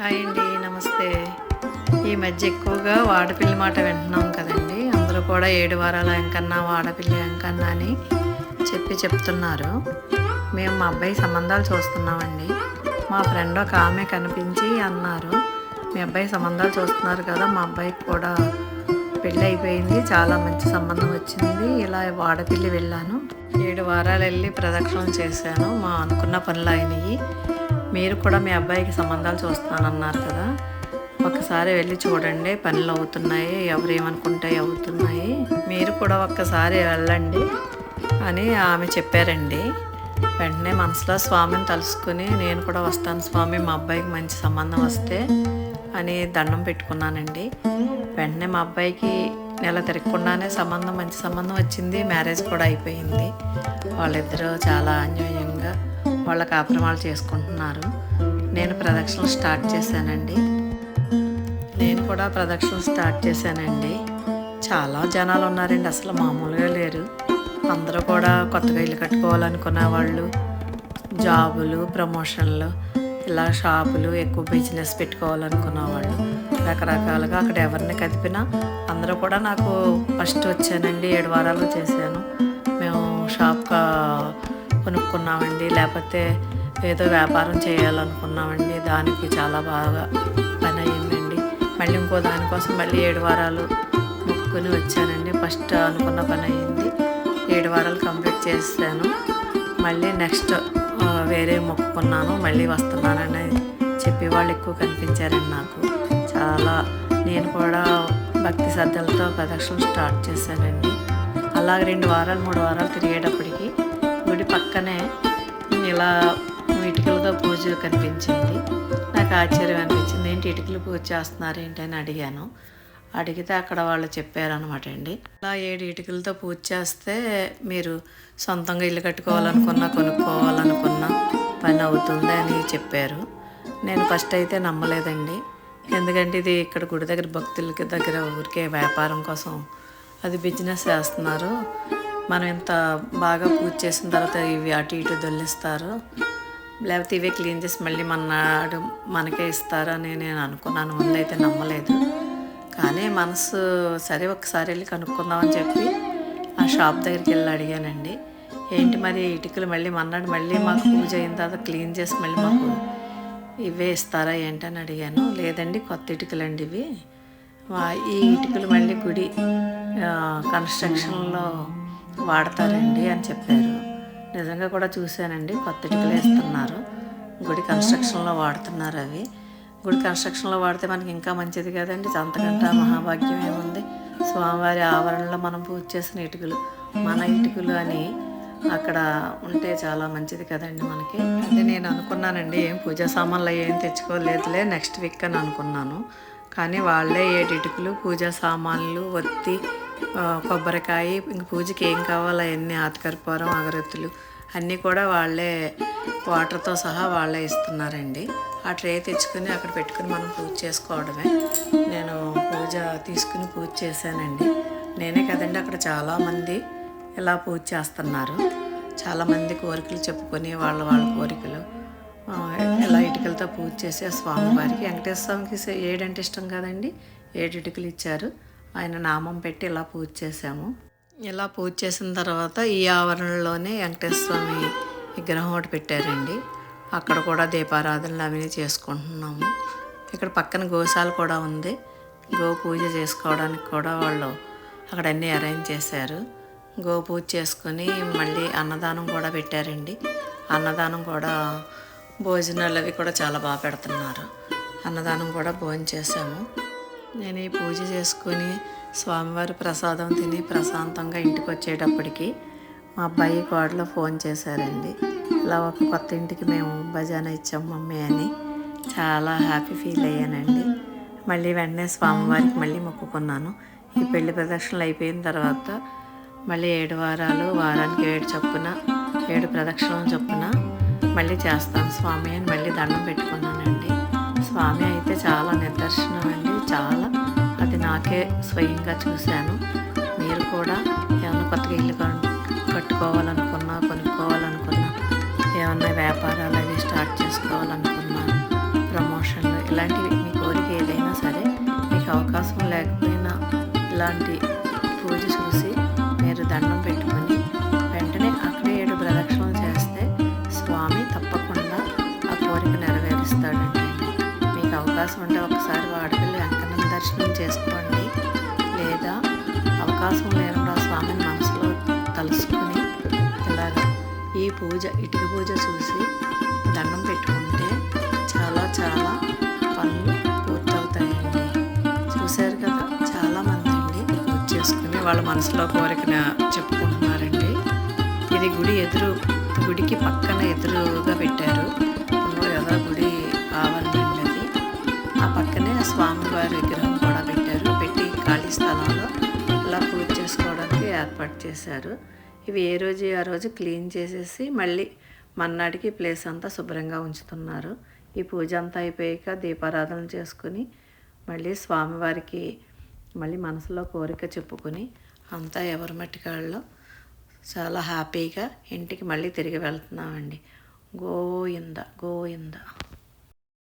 Hi అండి నమస్తే. ఈ మధ్య ఎక్కువగా వాడపిల్లి మాట వింటున్నాం కదండి. అందరూ కూడా ఏడు వారాల ఎంకన్నా వాడపిల్లి ఎంకన్నా అని చెప్పి చెప్తున్నారు. మేము మా అబ్బాయి సంబంధాలు చూస్తున్నామండి. మా ఫ్రెండ్ ఒక ఆమె కనిపించి అన్నారు. మీ అబ్బాయి సంబంధాలు చూస్తున్నారు కదా మా అబ్బాయికి కూడా పెళ్ళి అయిపోయింది చాలా మంచి సంబంధం వచ్చింది. ఇలా వాడపిల్లి వెళ్ళాను. ఏడు వారాలు వెళ్ళి ప్రదక్షిణం చేశాను. మా అనుకున్న పనులు అయినవి మీరు కూడా మీ అబ్బాయికి సంబంధాలు చూస్తానన్నారు కదా. ఒకసారి వెళ్ళి చూడండి పనులు అవుతున్నాయి ఎవరు ఏమనుకుంటే అవుతున్నాయి. మీరు కూడా ఒక్కసారి వెళ్ళండి అని ఆమె చెప్పారండి. వెంటనే మనసులో స్వామిని తలుసుకుని నేను కూడా వస్తాను స్వామి మా అబ్బాయికి మంచి సంబంధం వస్తే అని దండం పెట్టుకున్నానండి. వెంటనే మా అబ్బాయికి నెల తిరగకుండానే సంబంధం మంచి సంబంధం వచ్చింది మ్యారేజ్ కూడా అయిపోయింది. వాళ్ళిద్దరూ చాలా అన్యోన్యంగా వాళ్ళ కాపురమాలు చేసుకుంటున్నారు. నేను ప్రదక్షిణలు స్టార్ట్ చేశానండి. నేను కూడా ప్రదక్షిణలు స్టార్ట్ చేశానండి. చాలా జనాలు ఉన్నారండి అసలు మామూలుగా లేరు. అందరూ కూడా కొత్తగా ఇల్లు కట్టుకోవాలనుకున్న వాళ్ళు. జాబులు ప్రమోషన్లు ఇలా షాపులు ఎక్కువ బిజినెస్ పెట్టుకోవాలనుకున్న వాళ్ళు. రకరకాలుగా అక్కడ ఎవరిని కదిపినా అందరూ కూడా నాకు ఫస్ట్ వచ్చానండి ఏడు వారాలు చేశాను. మేము షాప్ కా- కొనుక్కున్నామండి లేకపోతే ఏదో వ్యాపారం చేయాలనుకున్నామండి. దానికి చాలా బాగా పని అయ్యిందండి. మళ్ళీ ఇంకో దానికోసం మళ్ళీ ఏడు వారాలు మొక్కుని వచ్చానండి. ఫస్ట్ అనుకున్న పని అయ్యింది. ఏడు వారాలు కంప్లీట్ చేశాను. మళ్ళీ నెక్స్ట్ వేరే మొక్కుకున్నాను. మళ్ళీ వస్తున్నానని చెప్పి వాళ్ళు ఎక్కువ కనిపించారండి నాకు. చాలా నేను కూడా భక్తి శ్రద్ధలతో ప్రదక్షిణ స్టార్ట్ చేశానండి. అలాగ రెండు వారాలు మూడు వారాలు తిరిగేటప్పటికి పక్కనే ఇలా ఇటుకలతో పూజ కనిపించింది. నాకు ఆశ్చర్యం అనిపించింది. ఏంటి ఇటుకలు పూజ చేస్తున్నారు ఏంటి అని అడిగాను. అడిగితే అక్కడ వాళ్ళు చెప్పారనమాట అండి. అలా ఏడు ఇటుకలతో పూజ చేస్తే మీరు సొంతంగా ఇల్లు కట్టుకోవాలనుకున్నా కొనుక్కోవాలనుకున్నా పని అవుతుంది అని చెప్పారు. నేను ఫస్ట్ అయితే నమ్మలేదండి. ఎందుకంటే ఇది ఇక్కడ గుడి దగ్గర భక్తులకి దగ్గర ఊరికే వ్యాపారం కోసం అది బిజినెస్ చేస్తున్నారు. మనం ఇంత బాగా పూజ చేసిన తర్వాత ఇవి అటు ఇటు దొల్లిస్తారు. లేకపోతే ఇవే క్లీన్ చేసి మళ్ళీ మన్నాడు మనకే ఇస్తారని నేను అనుకున్నాను. ముందైతే నమ్మలేదు. కానీ మనసు సరే ఒకసారి వెళ్ళి కనుక్కుందామని చెప్పి ఆ షాప్ దగ్గరికి వెళ్ళి అడిగానండి. ఏంటి మరి ఇటుకలు మళ్ళీ మన్నాడు మళ్ళీ మాకు పూజ అయిన తర్వాత క్లీన్ చేసి మళ్ళీ మాకు ఇవే ఇస్తారా ఏంటని అడిగాను. లేదండి కొత్త ఇటుకలు అండి ఇవి ఈ ఇటుకలు మళ్ళీ గుడి కన్స్ట్రక్షన్లో వాడతారండి అని చెప్పారు. నిజంగా కూడా చూశానండి. కొత్త ఇటుకలు వేస్తున్నారు. గుడి కన్స్ట్రక్షన్లో వాడుతున్నారు అవి. గుడి కన్స్ట్రక్షన్లో వాడితే మనకి ఇంకా మంచిది కదండి. అంతకంటే మహాభాగ్యం ఏముంది? స్వామివారి ఆవరణలో మనం పూజ చేసిన ఇటుకలు మన ఇటుకలు అని అక్కడ ఉంటే చాలా మంచిది కదండి మనకి. అదే నేను అనుకున్నానండి ఏం పూజా సామాన్లు ఏం తెచ్చుకోలేదులే నెక్స్ట్ వీక్ అని అనుకున్నాను. కానీ వాళ్ళే ఏడు ఇటుకలు పూజా సామాన్లు ఒత్తి కొబ్బరికాయ ఇంక పూజకి ఏం కావాలో అవన్నీ ఆతకర్పూరం అగరత్తులు అన్నీ కూడా వాళ్ళే వాటర్తో సహా వాళ్ళే ఇస్తున్నారండి. ఆ ట్రే తెచ్చుకొని అక్కడ పెట్టుకుని మనం పూజ చేసుకోవడమే. నేను పూజ తీసుకుని పూజ చేశానండి. నేనే కదండి అక్కడ చాలామంది ఇలా పూజ చేస్తున్నారు. చాలామంది కోరికలు చెప్పుకొని వాళ్ళ వాళ్ళ కోరికలు ఇలా ఇటుకలతో పూజ చేసి ఆ స్వామివారికి వెంకటేశ్వర స్వామికి ఏడంటే ఇష్టం కదండి? ఏడు ఇటుకలు ఇచ్చారు. ఆయన నామం పెట్టి ఇలా పూజ చేశాము. ఇలా పూజ చేసిన తర్వాత ఈ ఆవరణలోనే వెంకటేశ్వర స్వామి విగ్రహం ఒకటి పెట్టారండి. అక్కడ కూడా దీపారాధనలు అవన్నీ చేసుకుంటున్నాము. ఇక్కడ పక్కన గోశాల కూడా ఉంది. గో పూజ చేసుకోవడానికి కూడా వాళ్ళు అక్కడ అన్నీ అరేంజ్ చేశారు. గో పూజ చేసుకొని మళ్ళీ అన్నదానం కూడా పెట్టారండి. అన్నదానం కూడా భోజనాలు అవి కూడా చాలా బాగా పెడుతున్నారు. అన్నదానం కూడా భోజనం చేశాము. నేను ఈ పూజ చేసుకొని స్వామివారి ప్రసాదం తిని ప్రశాంతంగా ఇంటికి వచ్చేటప్పటికి మా అబ్బాయి కోడలో ఫోన్ చేశారండి. ఇలా ఒక కొత్త ఇంటికి మేము భజన ఇచ్చాం మమ్మీ అని చాలా హ్యాపీ ఫీల్ అయ్యానండి. మళ్ళీ వెంటనే స్వామివారికి మళ్ళీ మొక్కుకున్నాను. ఈ పెళ్ళి ప్రదక్షిణలు అయిపోయిన తర్వాత మళ్ళీ ఏడు వారాలు వారానికి ఏడు చొప్పున ఏడు ప్రదక్షిణలు చొప్పున మళ్ళీ చేస్తాను స్వామి అని మళ్ళీ దండం పెట్టుకున్నానండి. స్వామి అయితే చాలా నిదర్శనం అండి చాలా. అది నాకే స్వయంగా చూశాను. మీరు కూడా ఏమైనా కొత్తగా ఇల్లు కట్టుకోవాలనుకున్నా కొనుక్కోవాలనుకున్నా ఏమన్నా వ్యాపారాలు అవి స్టార్ట్ చేసుకోవాలనుకున్నా ప్రమోషన్లు ఇలాంటివి మీ కోరిక ఏదైనా సరే మీకు అవకాశం లేకపోయినా ఇలాంటి పూజ చూసి మీరు దండం పెట్టి అవకాశం ఉంటే ఒకసారి వాడపల్లి వెంకన్న దర్శనం చేసుకోండి. లేదా అవకాశం లేకుండా ఆ స్వామిని మనసులో తలుసుకుని ఇలాగ ఈ పూజ ఇటుక పూజ చూసి దండం పెట్టుకుంటే చాలా చాలా పనులు పూర్తవుతాయండి. చూశారు కదా చాలా మంది అండి పూజ చేసుకుని వాళ్ళ మనసులో కోరికన చెప్పుకుంటున్నారండి. ఇది గుడి ఎదురు గుడికి పక్కన ఎదురుగా పెట్టారు. ఇంకో గుడి పక్కనే స్వామివారి విగ్రహం కూడా పెట్టారు. పెట్టి ఖాళీ స్థలంలో అలా పూజ చేసుకోవడానికి ఏర్పాటు చేశారు. ఇవి ఏ రోజు ఆ రోజు క్లీన్ చేసేసి మళ్ళీ మన్నాడికి ప్లేస్ అంతా శుభ్రంగా ఉంచుతున్నారు. ఈ పూజ అంతా అయిపోయాక దీపారాధన చేసుకుని మళ్ళీ స్వామివారికి మళ్ళీ మనసులో కోరిక చెప్పుకొని అంతా ఎవరి మట్టికాళ్ళలో చాలా హ్యాపీగా ఇంటికి మళ్ళీ తిరిగి వెళ్తున్నామండి. గోయింద గోయింద